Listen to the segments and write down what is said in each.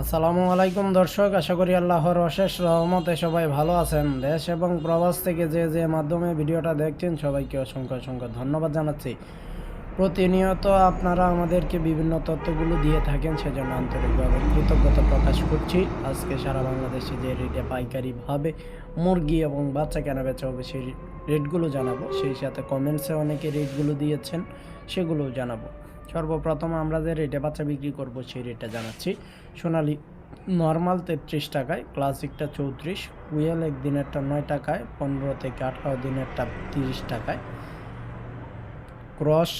আসসালামু আলাইকুম দর্শক, আশা করি আল্লাহর অশেষ রহমতে সবাই ভালো আছেন। দেশ এবং প্রবাস থেকে যে যে মাধ্যমে ভিডিওটা দেখছেন, সবাইকে অসংখ্য অসংখ্য ধন্যবাদ জানাচ্ছি। প্রতিনিয়ত আপনারা আমাদেরকে বিভিন্ন তথ্যগুলো দিয়ে থাকেন, সেজন্য আন্তরিকভাবে কৃতজ্ঞতা প্রকাশ করছি। আজকে সারা বাংলাদেশে যে রেটে পাইকারিভাবে মুরগি এবং বাচ্চা কেনা বেচা হবে, সেই রেটগুলো জানাব। সেই সাথে কমেন্টসে অনেকে রেটগুলো দিয়েছেন, সেগুলোও জানাব। সর্বপ্রথম আমরা যে রেটে বাচ্চা বিক্রি করব সেই রেটটা জানাচ্ছি। সোনালি নর্মাল তেত্রিশ টাকায় ক্লাসিকটা চৌত্রিশ কুয়েল একদিনেরটা নয় টাকায়, পনেরো থেকে আঠারো দিনেরটা তিরিশ টাকায়। ক্রস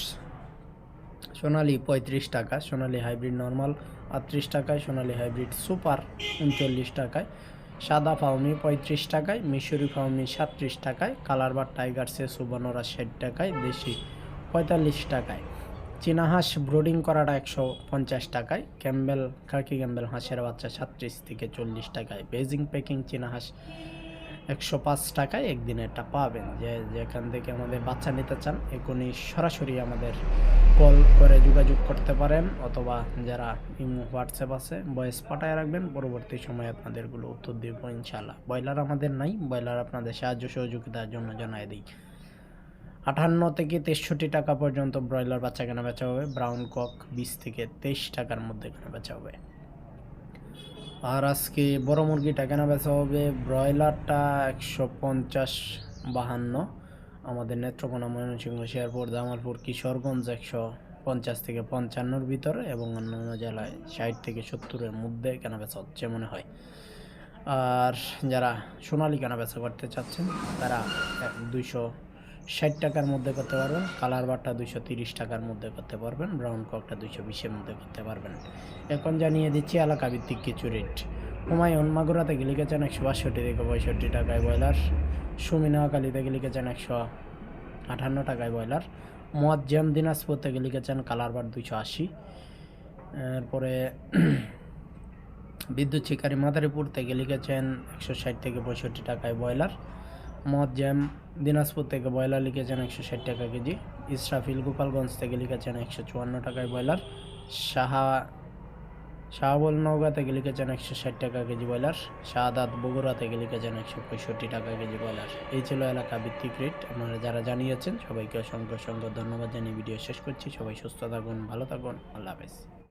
সোনালি পঁয়ত্রিশ টাকা, সোনালি হাইব্রিড নর্মাল আটত্রিশ টাকায়, সোনালি হাইব্রিড সুপার উনচল্লিশ টাকায়। সাদা ফাউমি পঁয়ত্রিশ টাকায়, মিশরি ফাউমি সাতত্রিশ টাকায় কালার বা টাইগার্সে সুবর্ণরা ষাট টাকায়, দেশি পঁয়তাল্লিশ টাকায়। চীনা হাঁস ব্রোডিং করাটা একশো পঞ্চাশ টাকায়, ক্যাম্বেল খাকি ক্যাম্বেল হাঁসের বাচ্চা সাতত্রিশ থেকে চল্লিশ টাকায় বেজিং প্যাকিং চীনা হাঁস একশো পাঁচ টাকায় একদিনেরটা পাবেন। যে যেখান থেকে আমাদের বাচ্চা নিতে চান এখনই সরাসরি আমাদের কল করে যোগাযোগ করতে পারেন, অথবা যারা ইমো হোয়াটসঅ্যাপ আছে ভয়েস পাঠায় রাখবেন। পরবর্তী সময়ে আপনাদেরগুলো উত্তর দিব ইনশাল্লাহ ব্রয়লার আমাদের নাই, ব্রয়লার আপনাদের সাহায্য সহযোগিতার জন্য জানাই দিই। আটান্ন থেকে তেষট্টি টাকা পর্যন্ত ব্রয়লার বাচ্চা কেনা বেচা হবে। ব্রাউন কক বিশ থেকে তেইশ টাকার মধ্যে কেনা বেচা হবে। আর আজকে বড় মুরগিটা কেনা বেচা হবে। ব্রয়লারটা একশো পঞ্চাশ বাহান্ন। আমাদের নেত্রকোনা ময়মনসিংহ শেয়ারপুর জামালপুর, কিশোরগঞ্জ একশো পঞ্চাশ থেকে পঞ্চান্নর ভিতরে এবং অন্যান্য জেলায় ষাট থেকে সত্তরের মধ্যে কেনা বেচা হচ্ছে মনে হয়। আর যারা সোনালি কেনা বেচা করতে চাচ্ছেন, তারা দুইশো ষাট টাকার মধ্যে করতে পারবেন কালার বারটা দুশো তিরিশ টাকার মধ্যে করতে পারবেন ব্রাউন ককটা দুশো বিশের মধ্যে করতে পারবেন। এখন জানিয়ে দিচ্ছি এলাকা ভিত্তিক কিছু রেট হুমায়ুন মাগুরা থেকে লিখেছেন একশো বাষট্টি থেকে পঁয়ষট্টি টাকায় ব্রয়লার। সুমিনাকালি থেকে লিখেছেন একশো আটান্ন টাকায় ব্রয়লার। মোয়াজ্জেম দিনাজপুর থেকে লিখেছেন কালার বার দুশো আশি। এরপরে বিদ্যুৎ শিকারী মাদারীপুর থেকে লিখেছেন একশো ষাট থেকে পঁয়ষট্টি টাকায় ব্রয়লার। মজ্জাম দিনাজপুর থেকে ব্রয়লার লিখেছেন একশো ষাট টাকা কেজি। ইসরাফিল গোপালগঞ্জ থেকে লিখেছেন একশো চুয়ান্ন টাকায় ব্রয়লার। সাহা, শাহাবল নওগাঁ থেকে লিখেছেন একশো ষাট টাকা কেজি ব্রয়লার। শাহাদাত বগুড়া থেকে লিখেছেন একশো পঁয়ষট্টি টাকা কেজি ব্রয়লার। এই ছিল এলাকা ভিত্তিক রেট। আপনারা যারা জানিয়েছেন, সবাইকে অসংখ্য অসংখ্য ধন্যবাদ জানিয়ে ভিডিও শেষ করছি। সবাই সুস্থ থাকুন, ভালো থাকুন। আল্লাহ হাফেজ।